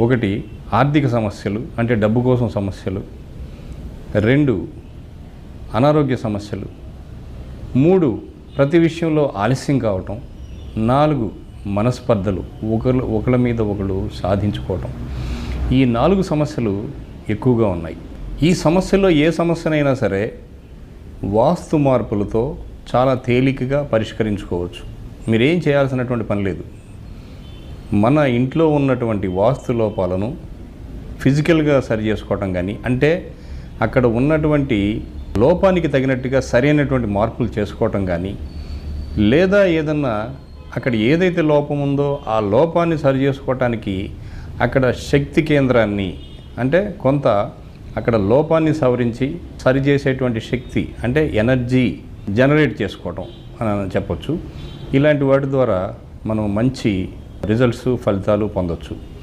ఒకటి ఆర్థిక సమస్యలు అంటే డబ్బు కోసం సమస్యలు. రెండు అనారోగ్య సమస్యలు. మూడు ప్రతి విషయంలో ఆలస్యం కావటం. నాలుగు మనస్పర్ధలు ఒకరు ఒకళ్ళ మీద ఒకళ్ళు సాధించుకోవటం. ఈ నాలుగు సమస్యలు ఎక్కువగా ఉన్నాయి. ఈ సమస్యలో ఏ సమస్యనైనా సరే వాస్తు మార్పులతో చాలా తేలికగా పరిష్కరించుకోవచ్చు. మీరేం చేయాల్సినటువంటి పని లేదు. మన ఇంట్లో ఉన్నటువంటి వాస్తు లోపాలను ఫిజికల్గా సరి చేసుకోవటం కానీ అంటే అక్కడ ఉన్నటువంటి లోపానికి తగినట్టుగా సరైనటువంటి మార్పులు చేసుకోవటం కానీ లేదా ఏదన్నా అక్కడ ఏదైతే లోపం ఉందో ఆ లోపాన్ని సరి చేసుకోవటానికి అక్కడ శక్తి కేంద్రాన్ని అంటే కొంత అక్కడ లోపాన్ని సవరించి సరిచేసేటువంటి శక్తి అంటే ఎనర్జీ జనరేట్ చేసుకోవటం అని చెప్పొచ్చు. ఇలాంటి వాటి ద్వారా మనం మంచి రిజల్ట్స్ ఫలితాలు పొందొచ్చు.